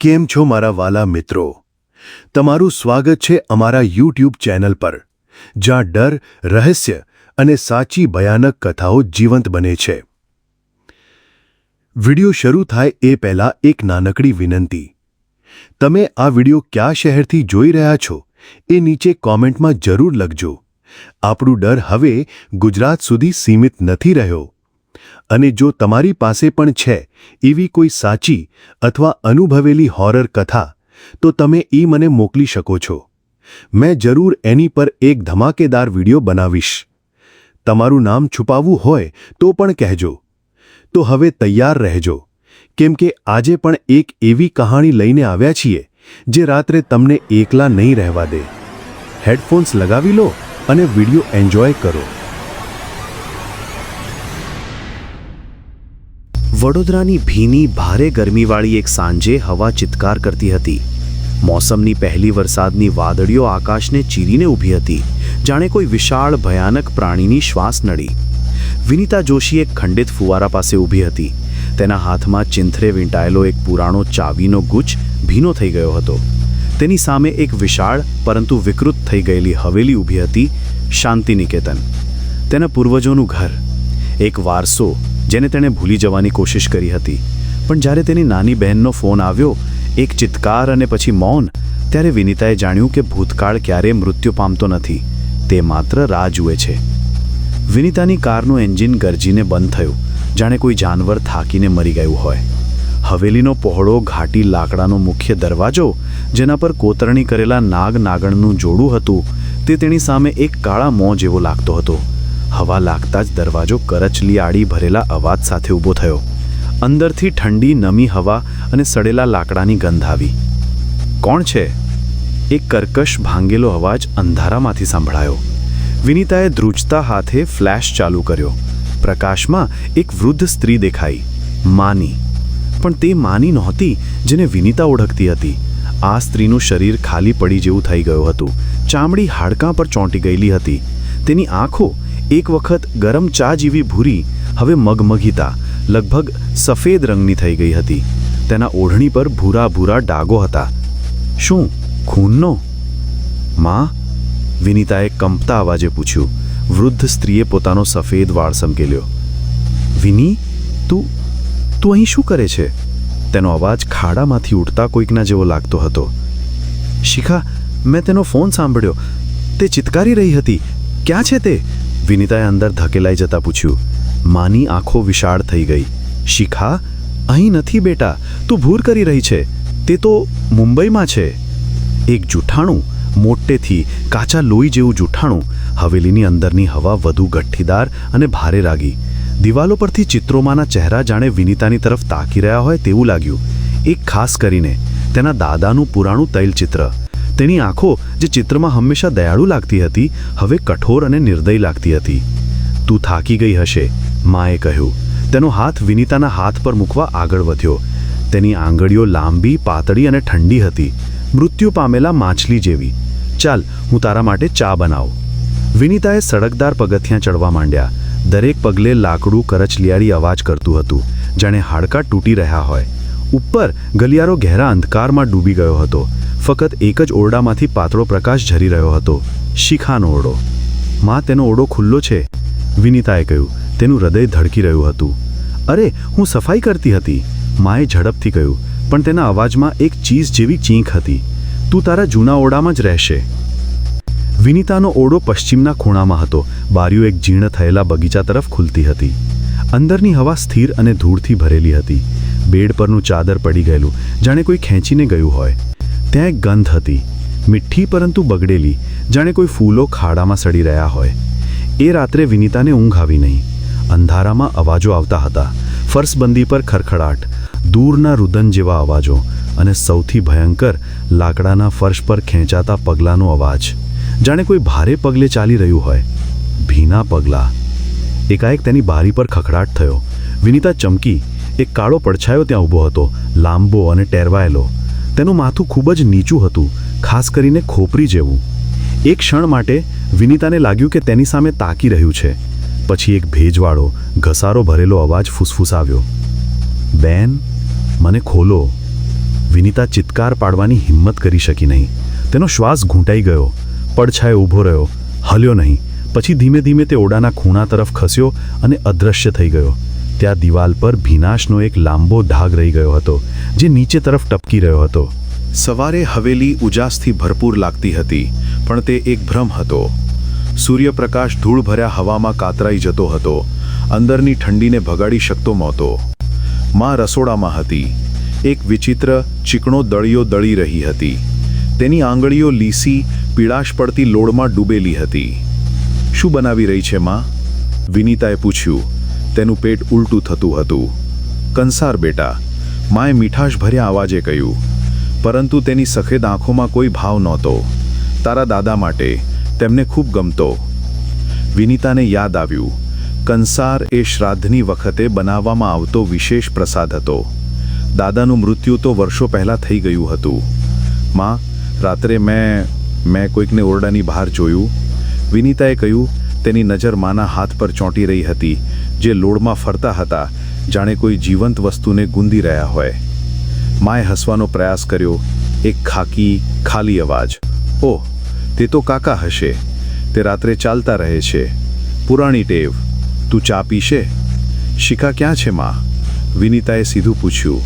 કેમ છો મારા વાલા મિત્રો? તમારું સ્વાગત છે અમારા યુટ્યુબ ચેનલ પર, જ્યાં ડર, રહસ્ય અને સાચી ભયાનક કથાઓ જીવંત બને છે. વિડિયો શરૂ થાય એ પહેલા એક નાનકડી વિનંતી. તમે આ વિડિયો કયા શહેરથી જોઈ રહ્યા છો એ નીચે કોમેન્ટમાં જરૂર લખજો. આપણું ડર હવે ગુજરાત સુધી સીમિત નથી રહ્યો. અને જો તમારી પાસે પણ છે એવી કોઈ સાચી અથવા અનુભવેલી હોરર કથા, તો તમે એ મને મોકલી શકો છો. મેં જરૂર એની પર એક ધમાકેદાર વીડિયો બનાવીશ. તમારું નામ છુપાવવું હોય તો પણ કહેજો. તો હવે તૈયાર રહેજો. કેમ કે આજે પણ એક એવી કહાણી લઈને આવ્યા છીએ, જે રાત્રે તમને એકલા નહીં રહેવા દે. હેડફોન્સ લગાવી લો અને વીડિયો એન્જોય કરો. વડોદરાની ભીની ભારે ગરમીવાળી એક સાંજે હવા ચિત્કાર કરતી હતી. મોસમની પહેલી વરસાદની વાદળીઓ આકાશને ચીરીને ઊભી હતી. જાણે કોઈ વિશાળ, ભયાનક પ્રાણીની શ્વાસ નડી વિનીતા જોશી એક ખંડિત ફુવારા પાસે ઊભી હતી. તેના હાથમાં ચિંથરે વીંટાયેલો એક પુરાણો ચાવીનો ગુચ્છ ભીનો થઈ ગયો હતો. તેની સામે એક વિશાળ, પરંતુ વિકૃત થઈ ગયેલી હવેલી ઊભી હતી શાંતિ નિકેતન તેના પૂર્વજોનું ઘર. એક વારસો જેને તેણે ભૂલી જવાની કોશિશ કરી હતી. પણ જ્યારે તેની નાની બહેનનો ફોન આવ્યો, એક ચિત્કાર અને પછી મૌન, ત્યારે વિનિતાએ જાણ્યું કે ભૂતકાળ ક્યારેય મૃત્યુ પામતો નથી. તે માત્ર રાહ જુએ છે. વિનિતાની કારનું એન્જિન ગરજીને બંધ થયું. જાણે કોઈ જાનવર થાકીને મરી ગયું હોય. હવેલીનો પહોળો, ઘાટી લાકડાનો મુખ્ય દરવાજો, જેના પર કોતરણી કરેલા નાગ નાગણનું જોડું હતું, તે તેની સામે એક કાળા મોં જેવો લાગતો હતો. હવા લાગતા જ દરવાજો કરચલી આડી ભરેલા અવાજ સાથે ઊભો થયો. અંદરથી ઠંડી, નમી હવા અને સડેલા લાકડાની ગંધ આવી. કોણ છે? એક કર્કશ, ભાંગેલો અવાજ અંધારામાંથી સંભળાયો. વિનિતાએ ધ્રુજતા હાથે ફ્લેશ ચાલુ કર્યો. પ્રકાશમાં એક વૃદ્ધ સ્ત્રી દેખાઈ. માની. પણ તે માની નહોતી જેને વિનિતા ઓળખતી હતી. આ સ્ત્રીનું શરીર ખાલી પડી જેવું થઈ ગયું હતું. ચામડી હાડકાં પર ચોંટી ગયેલી હતી. તેની આંખો એક વખત ગરમ ચા જેવી ભૂરી હવે મગમગીતા, લગભગ સફેદ રંગની થઈ ગઈ હતી. તેના ઓઢણી પર ભૂરા ભૂરા ડાગો હતા. શું, ખૂનનો? માં, વિનિતાએ કંપતા અવાજે પૂછ્યું. વૃદ્ધ સ્ત્રીએ પોતાનો સફેદ વાળ સમકેલ્યો વિની, તું તું અહીં શું કરે છે? તેનો અવાજ ખાડામાંથી ઉડતા કોઈકના જેવો લાગતો હતો. શિખા, મેં તેનો ફોન સાંભળ્યો. તે ચિત્કારી રહી હતી. ક્યાં છે તે? વિનિતાએ અંદર ધકેલાઈ જતા પૂછ્યું, માની આંખો વિશાળ થઈ ગઈ. શિખા, અહીં નથી બેટા. તું ભૂર કરી રહી છે. તે તો મુંબઈમાં છે. એક જૂઠાણું? મોટેથી કાચા લોહી જેવું જૂઠાણું? હવેલીની અંદરની હવા વધુ ગઠ્ઠીદાર અને ભારે રાગી. દિવાલો પરથી ચિત્રોમાંના ચહેરા જાણે વિનિતાની તરફ તાકી રહ્યા હોય તેવું લાગ્યું. એક ખાસ કરીને તેના દાદાનું પુરાણું તૈલચિત્ર. તેની આંખો જે ચિત્રમાં હંમેશા દયાળુ લાગતી હતી, હવે કઠોર અને નિર્દય લાગતી હતી. તું થાકી ગઈ હશે, માએ કહ્યું. તેનો હાથ વિનીતાના હાથ પર મૂકવા આગળ વધ્યો. તેની આંગળીઓ લાંબી, પાતળી અને ઠંડી હતી. મૃત્યુ પામેલા માછલી જેવી. ચાલ, હું તારા માટે ચા બનાવું. વિનીતાએ સડકદાર પગથિયાં ચડવા માંડ્યા. દરેક પગલે લાકડું કરચલિયાળી અવાજ કરતું હતું. જાણે હાડકાં તૂટી રહ્યા હોય. ઉપર ગલિયારો ઘેરા અંધકારમાં ડૂબી ગયો હતો. ફક્ત એક જ ઓરડામાંથી પાતળો પ્રકાશ ઝરી રહ્યો હતો. શિખાનો ઓરડો. માં, તેનો ઓરડો ખુલ્લો છે. વિનિતાએ કહ્યું. તેનું હૃદય ધડકી રહ્યું હતું. અરે, હું સફાઈ કરતી હતી. માએ ઝડપથી કહ્યું. પણ તેના અવાજમાં એક ચીઝ જેવી ચીંક હતી. તું તારા જૂના ઓરડામાં જ રહેશે. વિનિતાનો ઓરડો પશ્ચિમના ખૂણામાં હતો. બારીઓ એક જીર્ણ થયેલા બગીચા તરફ ખુલતી હતી. અંદરની હવા સ્થિર અને ધૂળથી ભરેલી હતી. બેડ પરનું ચાદર પડી ગયેલું. જાણે કોઈ ખેંચીને ગયું હોય. ત્યાં એક ગંધ હતી, મીઠી પરંતુ બગડેલી, જાણે કોઈ ફૂલો ખાડામાં સડી રહ્યા હોય. એ રાત્રે વિનિતાને ઊંઘ આવી નહીં. અંધારામાં અવાજો આવતા હતા. ફર્શબંદી પર ખરખડાટ, દૂરના રુદન જેવા અવાજો અને સૌથી ભયંકર લાકડાના ફર્શ પર ખેંચાતા પગલાંનો અવાજ. જાણે કોઈ ભારે પગલે ચાલી રહ્યું હોય. ભીના પગલાં. એકાએક તેની બારી પર ખખડાટ થયો. વિનિતા ચમકી, એક કાળો પડછાયો ત્યાં ઊભો હતો, લાંબો અને ટેરવાયેલો. તેનું માથું ખૂબ જ નીચું હતું, ખાસ કરીને ખોપરી જેવું. એક ક્ષણ માટે વિનિતાને લાગ્યું કે તેની સામે તાકી રહ્યું છે. પછી એક ભેજવાળો, ઘસારો ભરેલો અવાજ ફૂસફૂસાવ્યો. બેન, મને ખોલો. વિનીતા ચિત્કાર પાડવાની હિંમત કરી શકી નહીં. તેનો શ્વાસ ઘૂંટાઈ ગયો પડછાએ ઊભો રહ્યો, હલ્યો નહીં. પછી ધીમે ધીમે તે ઓડાના ખૂણા તરફ ખસ્યો અને અદૃશ્ય થઈ ગયો. ત્યાં દિવાલ પર ભીનાશનો એક લાંબો ઢાગ રહી ગયો હતો, જે નીચે તરફ ટપકી રહ્યો હતો. સવારે હવેલી ઉજાસથી ભરપૂર લાગતી હતી, પણ તે એક ભ્રમ હતો. સૂર્યપ્રકાશ ધૂળ ભર્યા હવામાં કાતરાઈ જતો હતો, અંદરની ઠંડીને ભગાડી શકતો નહોતો. માં રસોડામાં હતી. એક વિચિત્ર, ચીકણો દળિયો દળી રહી હતી. તેની આંગળીઓ લીસી, પીળાશ પડતી લોડમાં ડૂબેલી હતી. શું બનાવી રહી છે, માં? વિનીતાએ પૂછ્યું. તેનું પેટ ઉલટું થતું હતું. કંસાર બેટા, માએ મીઠાશ ભર્યા અવાજે કહ્યું, પરંતુ તેની સફેદ આંખોમાં કોઈ ભાવ નહોતો. તારા દાદા માટે તેમને ખૂબ ગમતો. વિનીતાને યાદ આવ્યું, કંસાર એ શ્રાદ્ધની વખતે બનાવવામાં આવતો વિશેષ પ્રસાદ હતો. દાદાનું મૃત્યુ તો વર્ષો પહેલાં થઈ ગયું હતું. માં, રાત્રે મેં મેં કોઈકને ઓરડાની બહાર જોયું. વિનીતાએ કહ્યું, તેની નજર માના હાથ પર ચોંટી રહી હતી. જે લોડમાં ફરતા હતા, જાણે કોઈ જીવંત વસ્તુને ગુંદી રહ્યા હોય. માએ હસવાનો પ્રયાસ કર્યો, એક ખાકી, ખાલી અવાજ. ઓહ, તે તો કાકા હશે. તે રાત્રે ચાલતા રહે છે. પુરાણી ટેવ. તું ચા પીશે? શિખા ક્યાં છે, માં? વિનીતાએ સીધું પૂછ્યું.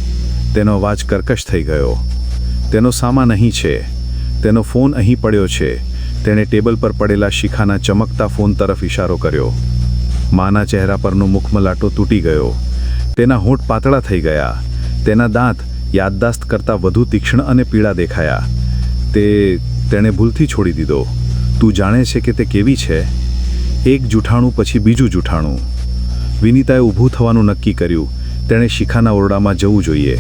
તેનો અવાજ કર્કશ થઈ ગયો. તેનો સામાન અહીં છે. તેનો ફોન અહીં પડ્યો છે. તેણે ટેબલ પર પડેલા શિખાના ચમકતા ફોન તરફ ઇશારો કર્યો. માના ચહેરા પરનો મુખમલાટો તૂટી ગયો. તેના હોઠ પાતળા થઈ ગયા. તેના દાંત યાદદાસ્ત કરતાં વધુ તીક્ષ્ણ અને પીળા દેખાયા. તે તેણે ભૂલથી છોડી દીધો. તું જાણે છે કે તે કેવી છે? એક જૂઠાણું પછી બીજું જૂઠાણું. વિનીતાએ ઊભું થવાનું નક્કી કર્યું. તેણે શિખાના ઓરડામાં જવું જોઈએ.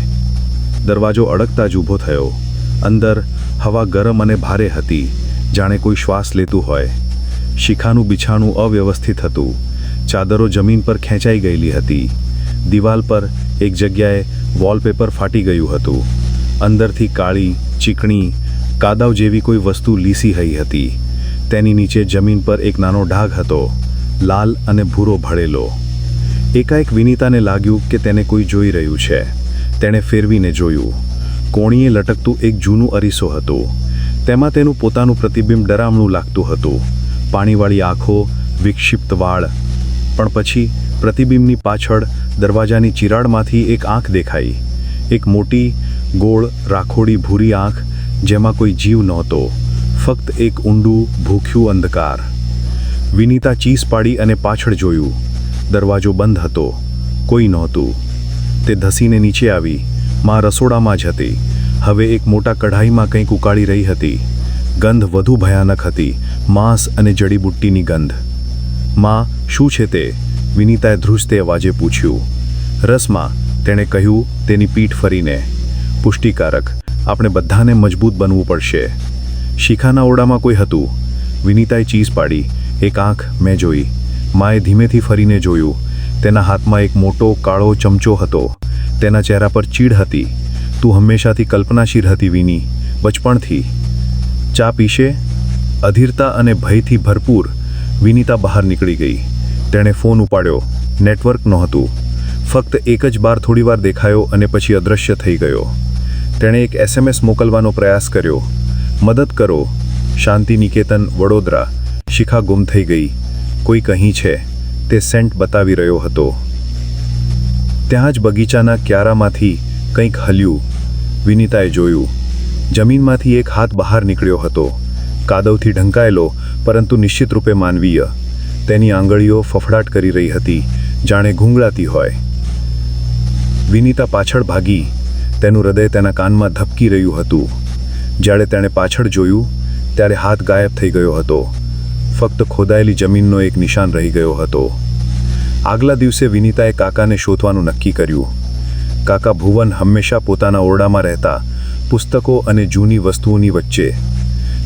દરવાજો અડકતા જ ઊભો થયો. અંદર હવા ગરમ અને ભારે હતી. જાણે કોઈ શ્વાસ લેતું હોય. શિખાનું બિછાણું અવ્યવસ્થિત હતું. ચાદરો જમીન પર ખેંચાઈ ગયેલી હતી. દિવાલ પર એક જગ્યાએ વોલપેપર ફાટી ગયું હતું. અંદરથી કાળી, ચીકણી, કાદવ જેવી કોઈ વસ્તુ લીસી હઈ હતી. તેની નીચે જમીન પર એક નાનો ઢાગ હતો, લાલ અને ભૂરો ભળેલો. એકાએક વિનીતાને લાગ્યું કે તેને કોઈ જોઈ રહ્યું છે. તેણે ફેરવીને જોયું. કોણીએ લટકતું એક જૂનું અરીસો હતું. તેમાં તેનું પોતાનું પ્રતિબિંબ ડરામણું લાગતું હતું. પાણીવાળી આંખો, વિક્ષિપ્ત વાળ પણ પછી પ્રતિબિંબની પાછળ દરવાજાની ચિરાડમાંથી એક આંખ દેખાઈ. એક મોટી, ગોળ, રાખોડી ભૂરી આંખ જેમાં કોઈ જીવ નહોતો. ફક્ત એક ઊંડું, ભૂખ્યું અંધકાર. વિનીતા ચીસ પાડી અને પાછળ જોયું. દરવાજો બંધ હતો. કોઈ નહોતું. તે ધસીને નીચે આવી. માં રસોડામાં જ હતી. હવે એક મોટા કઢાઈમાં કંઈક ઉકાળી રહી હતી. ગંધ વધુ ભયાનક હતી. માંસ અને જડીબુટ્ટીની ગંધ. માં, શું છે તે? વિનીતાએ ધ્રુજતે અવાજે પૂછ્યું. રસમાં, તેણે કહ્યું, તેની પીઠ ફરીને. પુષ્ટિકારક, આપણે બધાને મજબૂત બનવું પડશે. શિખાના ઓરડામાં કોઈ હતું. વિનીતાએ ચીઝ પાડી. એક આંખ મેં જોઈ. માએ ધીમેથી ફરીને જોયું. તેના હાથમાં એક મોટો, કાળો ચમચો હતો. તેના ચહેરા પર ચીડ હતી. તું હંમેશાથી કલ્પનાશીલ હતી, વિની. બચપણથી. ચા પીશે? અધીરતા અને ભયથી ભરપૂર. વિનીતા બહાર નીકળી ગઈ. તેણે ફોન ઉપાડ્યો. નેટવર્ક નહોતું. ફક્ત એક જ બાર થોડીવાર દેખાયો અને પછી અદૃશ્ય થઈ ગયો. તેણે એક એસએમએસ મોકલવાનો પ્રયાસ કર્યો. મદદ કરો. શાંતિ નિકેતન, વડોદરા. શિખા ગુમ થઈ ગઈ. કોઈ કહી છે? તે સેન્ટ બતાવી રહ્યો હતો. ત્યાં જ બગીચાના ક્યારામાંથી કંઈક હલ્યું. વિનીતાએ જોયું. જમીનમાંથી એક હાથ બહાર નીકળ્યો હતો. કાદવથી ઢંકાયેલો પરંતુ નિશ્ચિત રૂપે માનવીય. તેની આંગળીઓ ફફડાટ કરી રહી હતી, જાણે ઘૂંઘળાતી હોય. વિનીતા પાછળ ભાગી, તેનું હૃદય તેના કાનમાં ધબકી રહ્યું હતું. જ્યારે તેણે પાછળ જોયું, ત્યારે હાથ ગાયબ થઈ ગયો હતો. ફક્ત ખોદાયેલી જમીનનો એક નિશાન રહી ગયો હતો. આગલા દિવસે વિનીતાએ કાકાને શોધવાનું નક્કી કર્યું. કાકા ભુવન હંમેશા પોતાના ઓરડામાં રહેતા પુસ્તકો અને જૂની વસ્તુઓની વચ્ચે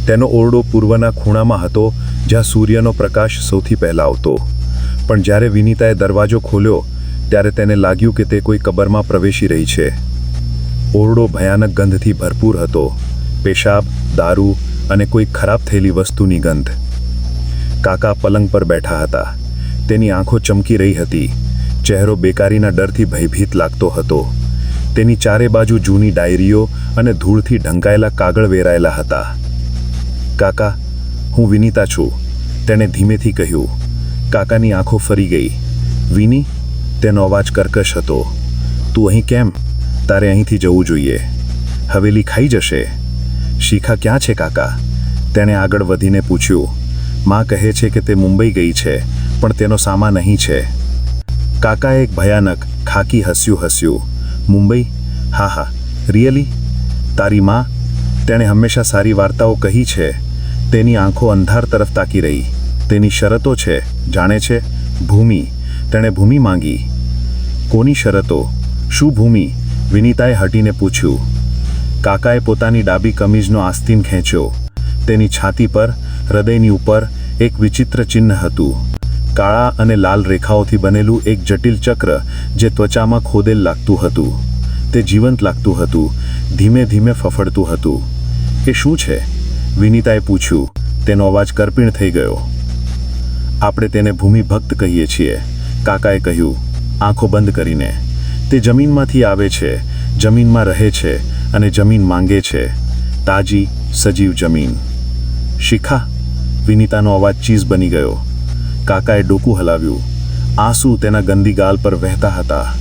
તેનો ઓરડો પૂર્વના ખૂણામાં હતો, જ્યાં સૂર્યનો પ્રકાશ સૌથી પહેલાં આવતો. પણ જ્યારે વિનીતાએ દરવાજો ખોલ્યો, ત્યારે તેને લાગ્યું કે તે કોઈ કબરમાં પ્રવેશી રહી છે. ઓરડો ભયાનક ગંધથી ભરપૂર હતો. પેશાબ, દારૂ અને કોઈ ખરાબ થયેલી વસ્તુની ગંધ. કાકા પલંગ પર બેઠા હતા. તેની આંખો ચમકી રહી હતી. ચહેરો બેકારીના ડરથી ભયભીત લાગતો હતો. તેની ચારે બાજુ જૂની ડાયરીઓ અને ધૂળથી ઢંકાયેલા કાગળ વેરાયેલા હતા. કાકા, હું વિનીતા છું. તેણે ધીમેથી કહ્યું, કાકાની આંખો ફરી ગઈ. વિની, તેનો અવાજ કર્કશ હતો. તું અહીં કેમ? તારે અહીંથી જવું જોઈએ. હવેલી ખાઈ જશે? શિખા ક્યાં છે કાકા? તેણે આગળ વધીને પૂછ્યું, માં કહે છે કે તે મુંબઈ ગઈ છે, પણ તેનો સામાન અહીં છે. કાકાએ એક ભયાનક, ખાકી હસ્યું હસ્યું, મુંબઈ? હા હા. રિયલી? તારી માં? તેણે હંમેશા સારી વાર્તાઓ કહી છે. તેની આંખો અંધાર તરફ તાકી રહી. તેની શરતો છે, જાણે છે, ભૂમિ. તેણે ભૂમિ માંગી. કોની શરતો? શું ભૂમિ? વિનીતાએ હટીને પૂછ્યું. કાકાએ પોતાની ડાબી કમીજનો આસ્તીન ખેંચ્યો. તેની છાતી પર, હૃદયની ઉપર, એક વિચિત્ર ચિહ્ન હતું. કાળા અને લાલ રેખાઓથી બનેલું એક જટિલ ચક્ર જે ત્વચામાં ખોદેલ લાગતું હતું. તે જીવંત લાગતું હતું. ધીમે ધીમે ફફડતું હતું. એ શું છે? વિનીતાએ પૂછ્યું, તેનો અવાજ કરપીણ થઈ ગયો. આપણે તેને ભૂમિભક્ત કહીએ છીએ. કાકાએ કહ્યું, આંખો બંધ કરીને. તે જમીનમાંથી આવે છે, જમીનમાં રહે છે અને જમીન માંગે છે. તાજી, સજીવ જમીન. શિખા, વિનીતાનો અવાજ ચીઝ બની ગયો. કાકાએ ડોકું હલાવ્યું. આંસુ તેના ગંદી ગાલ પર વહેતા હતા.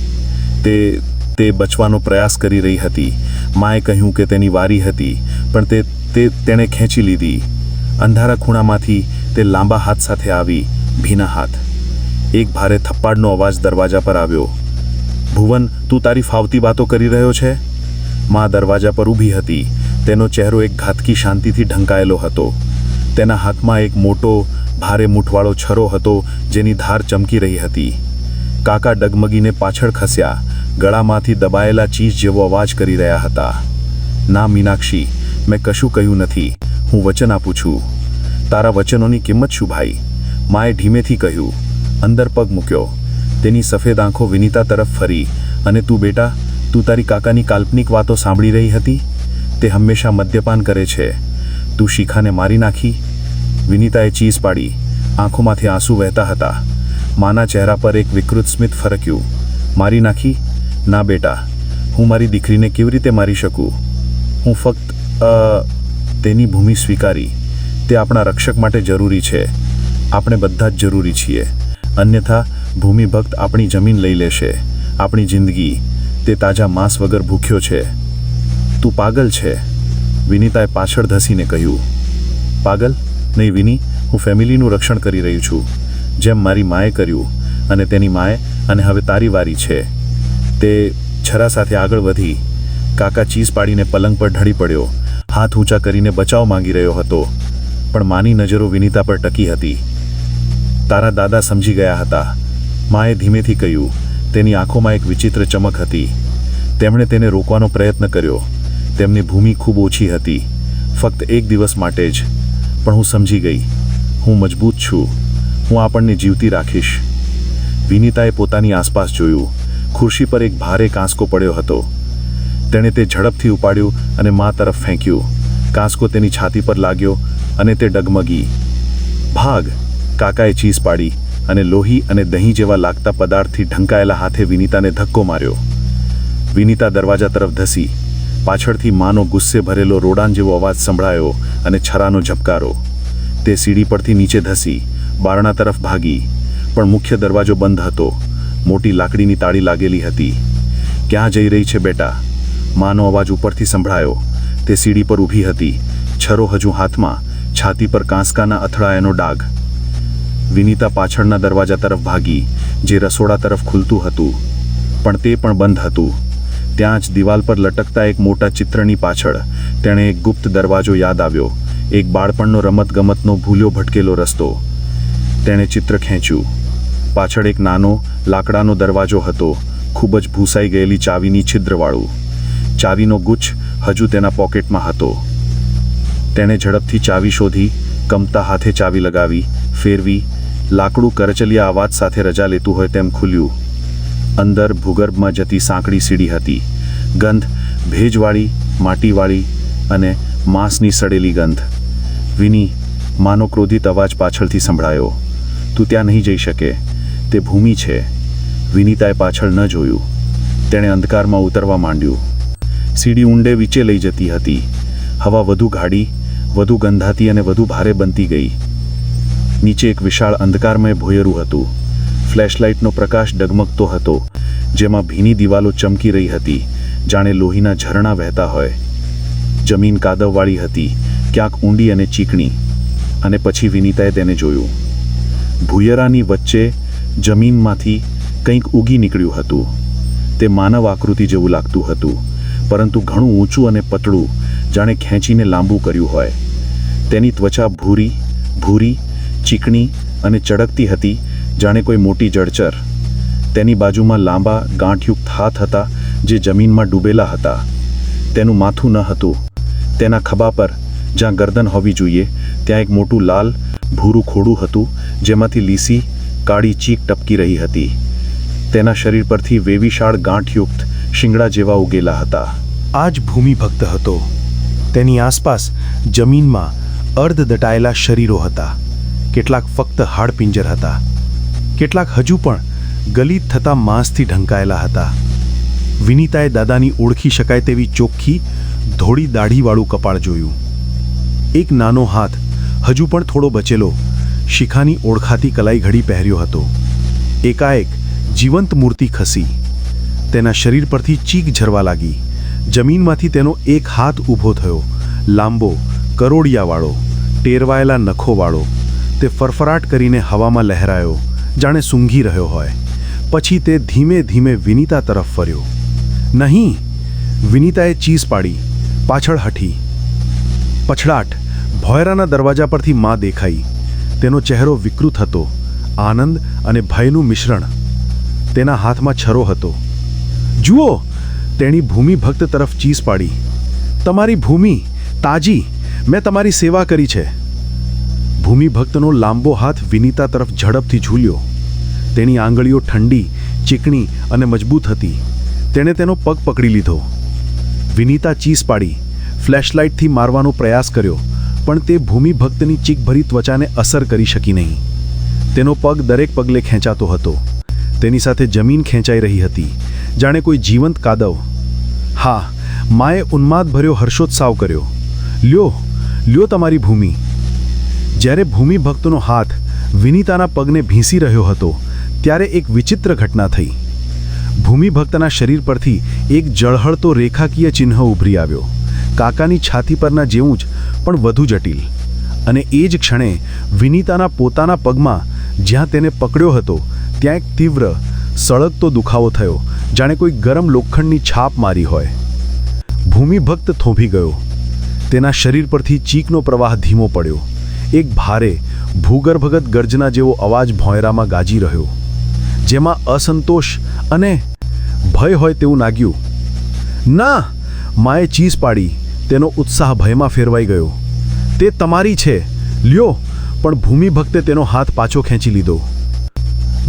તે તે બચવાનો પ્રયાસ કરી રહી હતી. માએ કહ્યું કે તેની વારી હતી, પણ તે તે તેણે ખેંચી લીધી. અંધારા ખૂણામાંથી તે લાંબા હાથ સાથે આવી, ભીના હાથ. એક ભારે થપ્પાડનો અવાજ દરવાજા પર આવ્યો. ભુવન, તું તારી ફાવતી વાતો કરી રહ્યો છે? માં દરવાજા પર ઊભી હતી. તેનો ચહેરો એક ઘાતકી શાંતિથી ઢંકાયેલો હતો. તેના હાથમાં એક મોટો, ભારે મૂઠવાળો છરો હતો જેની ધાર ચમકી રહી હતી. કાકા ડગમગીને પાછળ ખસ્યા, ગળામાંથી દબાયેલા ચીઝ જેવો અવાજ કરી રહ્યા હતા. ના, મીનાક્ષી મેં કશું કહ્યું નથી. હું વચન આપું છું. તારા વચનોની કિંમત શું ભાઈ? માએ ધીમેથી કહ્યું. અંદર પગ મૂક્યો. તેની સફેદ આંખો વિનીતા તરફ ફરી. અને તું બેટા, તું તારી કાકાની કાલ્પનિક વાતો સાંભળી રહી હતી? તે હંમેશા મદ્યપાન કરે છે. તું શિખાને મારી નાખી? વિનીતાએ ચીઝ પાડી. આંખોમાંથી આંસુ વહેતા હતા. માના ચહેરા પર એક વિકૃત સ્મિત ફરક્યું. મારી નાખી? ના બેટા. હું મારી દીકરીને કેવી રીતે મારી શકું? હું ફક્ત તેની ભૂમિ સ્વીકારી. તે આપણા રક્ષક માટે જરૂરી છે. આપણે બધા જ જરૂરી છીએ. અન્યથા ભૂમિભક્ત આપણી જમીન લઈ લેશે. આપણી જિંદગી, તે તાજા માંસ વગર ભૂખ્યો છે. તું પાગલ છે. વિનીતાએ પાછળ ધસીને કહ્યું. પાગલ? નહીં, વિની, હું ફેમિલીનું રક્ષણ કરી રહી છું. જેમ મારી માએ કર્યું, અને તેની માએ, અને હવે તારી વારી છે. તે છરા સાથે આગળ વધી. કાકા ચીઝ પાડીને પલંગ પર ઢળી પડ્યો. હાથ ઊંચા કરીને બચાવ માંગી રહ્યો હતો, પણ માની નજરો વિનીતા પર ટકી હતી. તારા દાદા સમજી ગયા હતા. માએ ધીમેથી કહ્યું, તેની આંખોમાં એક વિચિત્ર ચમક હતી. તેમણે તેને રોકવાનો પ્રયત્ન કર્યો. તેમની ભૂમિ ખૂબ ઓછી હતી. ફક્ત એક દિવસ માટે જ. પણ હું સમજી ગઈ. હું મજબૂત છું. હું આપણને જીવતી રાખીશ. વિનીતાએ પોતાની આસપાસ જોયું. ખુરશી પર એક ભારે કાંસકો પડ્યો હતો. તેણે તે ઝડપથી ઉપાડ્યું અને મા તરફ ફેંક્યું. કાંસકો તેની છાતી પર લાગ્યો અને તે ડગમગી. ભાગ, કાકાએ ચીઝ પાડી અને લોહી અને દહીં જેવા લાગતા પદાર્થથી ઢંકાયેલા હાથે વિનીતાને ધક્કો માર્યો. વિનીતા દરવાજા તરફ ધસી. પાછળથી માનો ગુસ્સે ભરેલો રોડાન જેવો અવાજ સંભળાયો અને છરાનો ઝબકારો. તે સીડી પરથી નીચે ધસી, બારણા તરફ ભાગી. પણ મુખ્ય દરવાજો બંધ હતો. મોટી લાકડીની તાળી લાગેલી હતી. ક્યાં જઈ રહી છે બેટા? માનો અવાજ ઉપરથી સંભળાયો. તે સીડી પર ઊભી હતી. છરો હજુ હાથમાં, છાતી પર કાંસકાના અથડાયાનો ડાઘ. વિનીતા પાછળના દરવાજા તરફ ભાગી, જે રસોડા તરફ ખુલતું હતું. પણ તે પણ બંધ હતું. ત્યાં જ દિવાલ પર લટકતા એક મોટા ચિત્રની પાછળ તેણે એક ગુપ્ત દરવાજો યાદ આવ્યો. એક બાળપણનો રમતગમતનો ભૂલ્યો ભટકેલો રસ્તો. તેણે ચિત્ર ખેંચ્યું. પાછળ એક નાનો, લાકડાનો દરવાજો હતો. ખૂબ જ ભૂસાઈ ગયેલી ચાવીની છિદ્રવાળું. ચાવીનો ગુચ્છ હજુ તેના પોકેટમાં હતો. તેણે ઝડપથી ચાવી શોધી, કમતા હાથે ચાવી લગાવી, ફેરવી, લાકડું કરચલિયા અવાજ સાથે રજા લેતું હોય તેમ ખુલ્યું. અંદર ભૂગર્ભમાં જતી સાંકડી સીડી હતી. ગંધ, ભેજવાળી, માટીવાળી અને માંસની સડેલી ગંધ. વિની, માનો ક્રોધિત અવાજ પાછળથી સંભળાયો. તું ત્યાં નહીં જઈ શકે. તે ભૂમિ છે. વિનીતાએ પાછળ ન જોયું. તેણે અંધકારમાં ઉતરવા માંડ્યું. સીડી ઊંડે વિચે લઈ જતી હતી. હવા વધુ ગાઢી, વધુ ગંધાતી અને વધુ ભારે બનતી ગઈ. નીચે એક વિશાળ અંધકારમય ભોયરું હતું. ફ્લેશલાઇટનો પ્રકાશ ડગમગતો હતો, જેમાં ભીની દિવાલો ચમકી રહી હતી, જાણે લોહીના ઝરણા વહેતા હોય. જમીન કાદવવાળી હતી, ક્યાંક ઊંડી અને ચીકણી, અને પછી વિનીતાએ તેને જોયું. ભૂયરાની વચ્ચે જમીનમાંથી કંઈક ઉગી નીકળ્યું હતું. તે માનવ આકૃતિ જેવું લાગતું હતું. પરંતુ ઘણું ઊંચું અને પતળું, જાણે ખેંચીને લાંબુ કર્યું હોય. તેની ત્વચા ભૂરી ભૂરી, ચીકણી અને ચળકતી હતી, જાણે કોઈ મોટી જળચર. તેની બાજુમાં લાંબા, ગાંઠયુક્ત હાથ હતા, જે જમીનમાં ડૂબેલા હતા. તેનું માથું ન હતું. તેના ખભા પર, જ્યાં ગરદન હોવી જોઈએ, ત્યાં એક મોટું લાલ, ભૂરું ખોડું હતું, જેમાંથી લીસી, કાળી ચીક ટપકી રહી હતી. તેના શરીર પરથી વેવિશાળ ગાંઠયુક્ત શિંગડા જેવા ઉગેલા હતા. આ જ ભૂમિ ભક્ત હતો. તેની આસપાસ જમીનમાં અર્ધ દટાયેલા શરીરો હતા. કેટલાક ફક્ત હાડપિંજર હતા. કેટલાક હજુ પણ ગલિત થતા માંસથી ઢંકાયેલા હતા. વિનીતાએ દાદાની ઓળખી શકાય તેવી ચોખ્ખી, ધોળી દાઢીવાળું કપાળ જોયું. એક નાનો હાથ હજુ પણ થોડો બચેલો, શિખાની ઓળખાતી કલાઈ ઘડી પહેર્યો હતો. એકાએક જીવંત મૂર્તિ ખસી. તેના શરીર પરથી ચીક ઝરવા લાગી. જમીનમાંથી તેનો એક હાથ ઊભો થયો. લાંબો, કરોડિયાવાળો, ટેરવાયેલા નખોવાળો. તે ફરફરાટ કરીને હવામાં લહેરાયો, જાણે સૂંઘી રહ્યો હોય. પછી તે ધીમે ધીમે વિનીતા તરફ ફર્યો. નહીં! વિનીતાએ ચીસ પાડી, પાછળ હઠી. પછડાટ, ભોયરાના દરવાજા પરથી માં દેખાઈ. તેનો ચહેરો વિકૃત હતો, આનંદ અને ભયનું મિશ્રણ. તેના હાથમાં છરો હતો. જુઓ, તેણી ભૂમિ ભક્ત તરફ ચીસ પાડી. તમારી ભૂમિ તાજી, મેં તમારી સેવા કરી છે. ભૂમિ ભક્તનો લાંબો હાથ વિનીતા તરફ ઝડપથી ઝૂલ્યો. તેની આંગળીઓ ઠંડી, ચીકણી અને મજબૂત હતી. તેણે તેનો પગ પકડી લીધો. વિનીતા ચીસ પાડી, ફ્લેશલાઇટથી મારવાનો પ્રયાસ કર્યો, પણ તે ભૂમિ ભક્તની ચીકભરી ત્વચાને અસર કરી શકી નહીં. તેનો પગ દરેક પગલે ખેંચાતો હતો. તેની સાથે જમીન ખેંચાઈ રહી હતી. જાણે કોઈ જીવંત કાદવ. હા, માએ ઉન્માદભર્યો હર્ષોત્સાવ કર્યો. લ્યો લ્યો તમારી ભૂમિ. જ્યારે ભૂમિ ભક્તનો હાથ વિનીતાના પગને ભીંસી રહ્યો હતો, ત્યારે એક વિચિત્ર ઘટના થઈ. ભૂમિ ભક્તના શરીર પરથી એક જળહળતો રેખાકીય ચિહ્ન ઉભરી આવ્યો. કાકાની છાતી પરના જેવું જ, પણ વધુ જટિલ. અને એ જ ક્ષણે વિનીતાના પોતાના પગમાં જ્યાં તેને પકડ્યો હતો, ત્યાં એક તીવ્ર, સળગતો દુખાવો થયો. જાણે કોઈ ગરમ લોખંડની છાપ મારી હોય. ભૂમિભક્ત થોભી ગયો. તેના શરીર પરથી ચીકનો પ્રવાહ ધીમો પડ્યો. એક ભારે, ભૂગર્ભગત ગર્જના જેવો અવાજ ભોંયરામાં ગાજી રહ્યો. જેમાં અસંતોષ અને ભય હોય તેવું નાગ્યું. ના, માએ ચીસ પાડી. તેનો ઉત્સાહ ભયમાં ફેરવાઈ ગયો. તે તમારી છે. લ્યો. પણ ભૂમિભક્તે તેનો હાથ પાછો ખેંચી લીધો.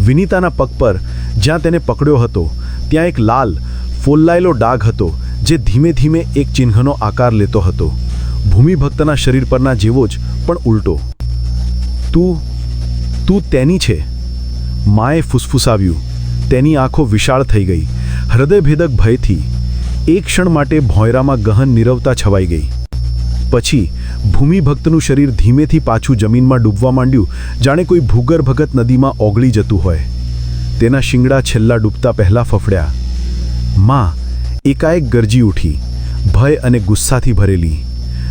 વિનીતાના પગ પર જ્યાં તેને પકડ્યો હતો ત્યાં એક લાલ, ફોલ્લાયેલો ડાઘ હતો, જે ધીમે ધીમે એક ચિહ્નનો આકાર લેતો હતો. ભૂમિભક્તના શરીર પરના જેવો જ, પણ ઉલટો. તું તું તેની છે? માએ ફૂસફૂસાવ્યું. તેની આંખો વિશાળ થઈ ગઈ. હૃદયભેદક ભયથી. એક ક્ષણ માટે ભોંયરામાં ગહન નિરવતા છવાઈ ગઈ. પછી, ભૂમિભક્તનું શરીર ધીમેથી પાછું જમીનમાં ડૂબવા માંડ્યું, જાણે કોઈ ભૂગર્ભગત નદીમાં ઓગળી જતું હોય. તેના શિંગડા છેલ્લા ડૂબતા પહેલા ફફડ્યા. માં, એકાએક ગરજી ઉઠી, ભય અને ગુસ્સાથી ભરેલી.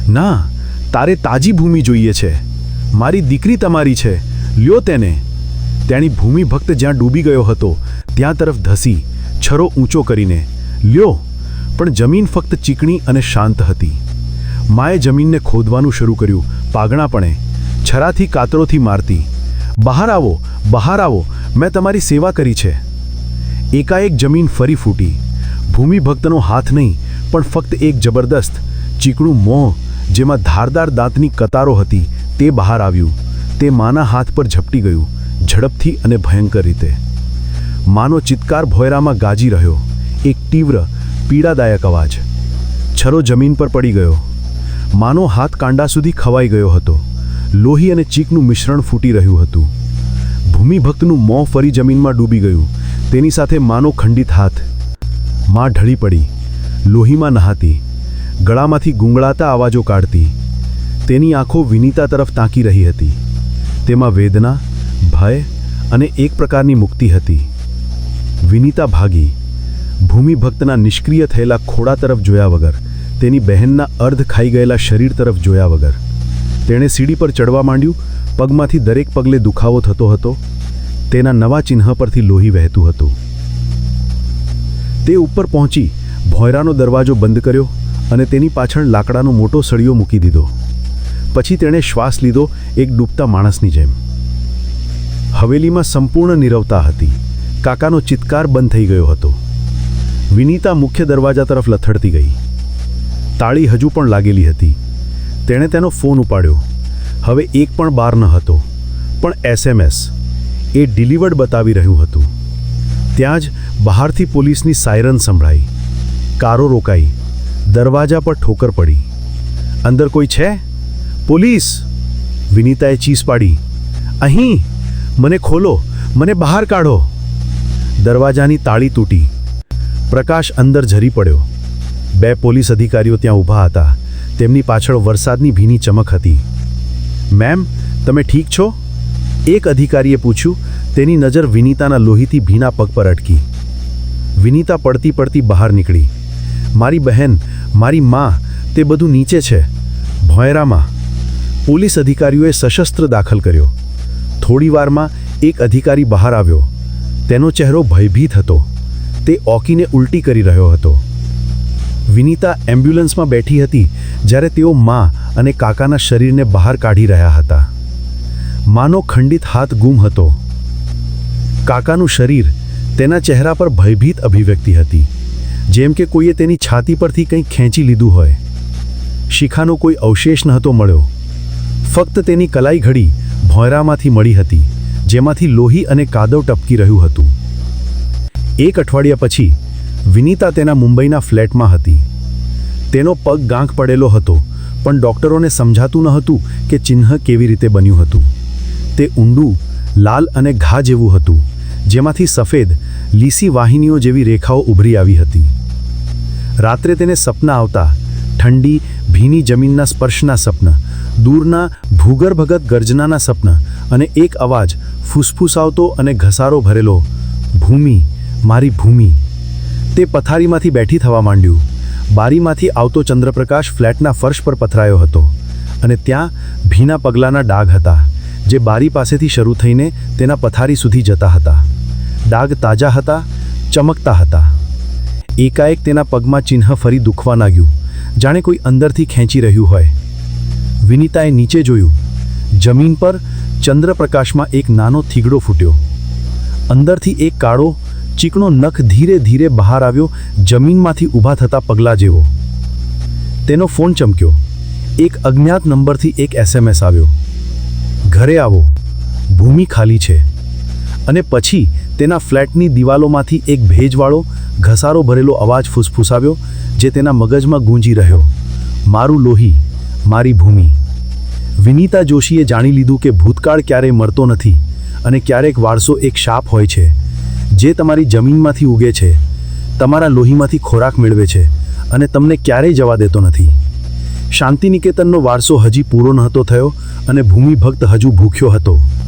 ના, તારે તાજી ભૂમિ જોઈએ છે. મારી દીકરી તમારી છે. લ્યો તેને. તેણી ભૂમિ ભક્ત જ્યાં ડૂબી ગયો હતો, ત્યાં તરફ ધસી, છરો ઊંચો કરીને, લ્યો. પણ જમીન ફક્ત ચીકણી અને શાંત હતી. માએ જમીનને ખોદવાનું શરૂ કર્યું, પાગણાપણે, છરાથી કાતરોથી મારતી. બહાર આવો બહાર આવો મેં તમારી સેવા કરી છે. એકાએક જમીન ફરી ફૂટી. ભૂમિભક્તનો હાથ નહીં, પણ ફક્ત એક જબરદસ્ત, ચીકણું મોં, જેમાં ધારદાર દાંતની કતારો હતી, તે બહાર આવ્યું. તે માના હાથ પર ઝપટી ગયું, ઝડપથી અને ભયંકર રીતે. માનો ચિત્કાર ભોયરામાં ગાજી રહ્યો. એક તીવ્ર, પીડાદાયક અવાજ. છરો જમીન પર પડી ગયો. માનો હાથ કાંડા સુધી ખવાઈ ગયો હતો. લોહી અને ચીકનું મિશ્રણ ફૂટી રહ્યું હતું. ભૂમિભક્તનું મોં ફરી જમીનમાં ડૂબી ગયું. તેની સાથે માનો ખંડિત હાથ. માં ઢળી પડી. લોહીમાં નહાતી. ગળામાંથી ગુંગળાતા અવાજો કાઢતી. તેની આંખો વિનીતા તરફ તાંકી રહી હતી. તેમાં વેદના, ભય અને એક પ્રકારની મુક્તિ હતી. વિનીતા ભાગી. ભૂમિભક્તના નિષ્ક્રિય થયેલા ખોડા તરફ જોયા વગર, તેની બહેનના અર્ધ ખાઈ ગયેલા શરીર તરફ જોયા વગર. તેણે સીડી પર ચડવા માંડ્યું. પગમાંથી દરેક પગલે દુખાવો થતો હતો. તેના નવા ચિહ્ન પરથી લોહી વહેતું હતું. તે ઉપર પહોંચી ભોયરાનો દરવાજો બંધ કર્યો અને તેની પાછળ લાકડાનો મોટો સળિયો મૂકી દીધો. પછી તેણે શ્વાસ લીધો એક ડૂબતા માણસની જેમ. હવેલીમાં સંપૂર્ણ નિરવતા હતી. કાકાનો ચિત્કાર બંધ થઈ ગયો હતો. વિનીતા મુખ્ય દરવાજા તરફ લથડતી ગઈ. તાળી હજુ પણ લાગેલી હતી. તેણે તેનો ફોન ઉપાડ્યો. હવે એક પણ બાર ન હતો, પણ એસએમએસ એ ડિલિવર્ડ બતાવી રહ્યું હતું. ત્યાં જ બહારથી પોલીસની સાયરન સંભળાઈ. કારો રોકાઈ. દરવાજા પર ઠોકર પડી. અંદર કોઈ છે? પોલીસ! વિનીતાએ ચીસ પાડી. અહીં! મને ખોલો. મને બહાર કાઢો. દરવાજાની તાળી તૂટી. પ્રકાશ અંદર ઝરી પડ્યો. બે પોલીસ અધિકારીઓ ત્યાં ઊભા હતા. તેમની પાછળ વરસાદની ભીની ચમક હતી. મેમ, તમે ઠીક છો? એક અધિકારીએ પૂછ્યું. તેની નજર વિનીતાના લોહીથી ભીના પગ પર અટકી. વિનીતા પડતી પડતી બહાર નીકળી. મારી બહેન, મારી માં, તે બધું નીચે છે. ભોયરામાં. પોલીસ અધિકારીઓએ સશસ્ત્ર દાખલ કર્યો. થોડીવારમાં એક અધિકારી બહાર આવ્યો. તેનો ચહેરો ભયભીત હતો. તે ઓકીને ઉલટી કરી રહ્યો હતો. વિનીતા એમ્બ્યુલન્સમાં બેઠી હતી જ્યારે તેઓ મા અને કાકાના શરીરને બહાર કાઢી રહ્યા હતા. માનો ખંડિત હાથ ગુમ હતો. કાકાનું શરીર તેના ચહેરા પર ભયભીત અભિવ્યક્તિ હતી, જેમ કે કોઈએ તેની છાતી પરથી કંઈક ખેંચી લીધું હોય. શિખાનો કોઈ અવશેષ નહોતો મળ્યો. ફક્ત તેની કલાઈ ઘડી ભોયરામાંથી મળી હતી, જેમાંથી લોહી અને કાદવ ટપકી રહ્યું હતું. એક અઠવાડિયા પછી વિનીતા તેના મુંબઈના ફ્લેટમાં હતી. તેનો પગ ગાંખ પડેલો હતો, પણ ડૉક્ટરોને સમજાતું ન હતું કે ચિહ્ન કેવી રીતે બન્યું હતું. તે ઊંડું, લાલ અને ઘા જેવું હતું, જેમાંથી સફેદ, લીસી વાહિનીઓ જેવી રેખાઓ ઉભરી આવી હતી. રાત્રે તેને સપના આવતા, ઠંડી, ભીની જમીનના સ્પર્શના સપન, દૂરના, ભૂગર્ભગત ગર્જનાના સપન અને એક અવાજ ફૂસફૂસાવતો અને ઘસારો ભરેલો, ભૂમિ, મારી ભૂમિ. તે પથારીમાંથી બેઠી થવા માંડ્યું. બારીમાંથી આવતો ચંદ્રપ્રકાશ ફ્લેટના ફર્શ પર પથરાયો હતો અને ત્યાં ભીના પગલાંના ડાઘ હતા, જે બારી પાસેથી શરૂ થઈને તેના પથારી સુધી જતા હતા. ડાઘ તાજા હતા, ચમકતા હતા. એકાએક તેના પગમાં ચિહ્ન ફરી દુખવા લાગ્યું, જાણે કોઈ અંદરથી ખેંચી રહ્યું હોય. વિનીતાએ નીચે જોયું. જમીન પર ચંદ્રપ્રકાશમાં એક નાનો થીગડો ફૂટ્યો. અંદરથી એક કાળો ચીકણો નખ ધીરે ધીરે બહાર આવ્યો, જમીનમાંથી ઊભા થતા પગલાં જેવો. તેનો ફોન ચમક્યો. એક અજ્ઞાત નંબરથી એક એસએમએસ આવ્યો. ઘરે આવો. ભૂમિ ખાલી છે. અને પછી તેના ફ્લેટની દિવાલોમાંથી એક ભેજવાળો, ઘસારો ભરેલો અવાજ ફૂસફૂસાવ્યો, જે તેના મગજમાં ગૂંજી રહ્યો. મારું લોહી, મારી ભૂમિ. વિનીતા જોશીએ જાણી લીધું કે ભૂતકાળ ક્યારેય મરતો નથી અને ક્યારેક વારસો એક શાપ હોય છે. જે તમારી જમીનમાંથી ઉગે છે, તમારા લોહીમાંથી ખોરાક મેળવે છે અને તમને ક્યારેય જવા દેતો નથી. શાંતિનિકેતનનો વારસો હજી પૂરો નહોતો થયો અને ભૂમિભક્ત હજુ ભૂખ્યો હતો.